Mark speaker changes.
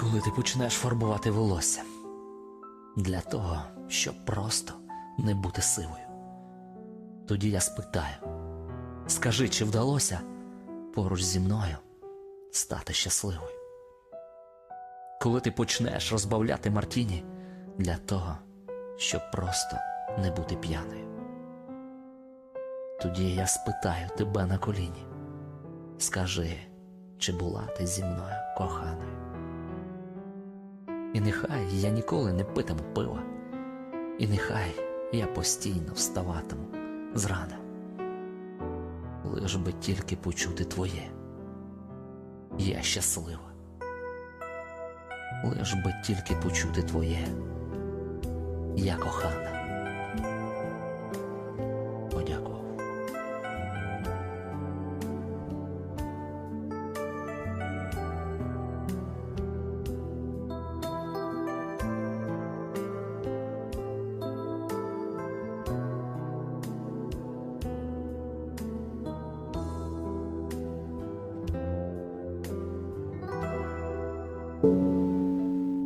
Speaker 1: Коли ти почнеш фарбувати волосся для того, щоб просто не бути сивою. Тоді я спитаю: скажи, чи вдалося поруч зі мною стати щасливою? Коли ти почнеш розбавляти Мартіні для того, щоб просто не бути п'яною. Тоді я спитаю тебе на коліні. Скажи, чи була ти зі мною коханою? І нехай я ніколи не питиму пива, і нехай я постійно вставатиму зрана. Лиш би тільки почути твоє. Я щаслива. Лиш би тільки почути твоє. Я кохана. Подякував.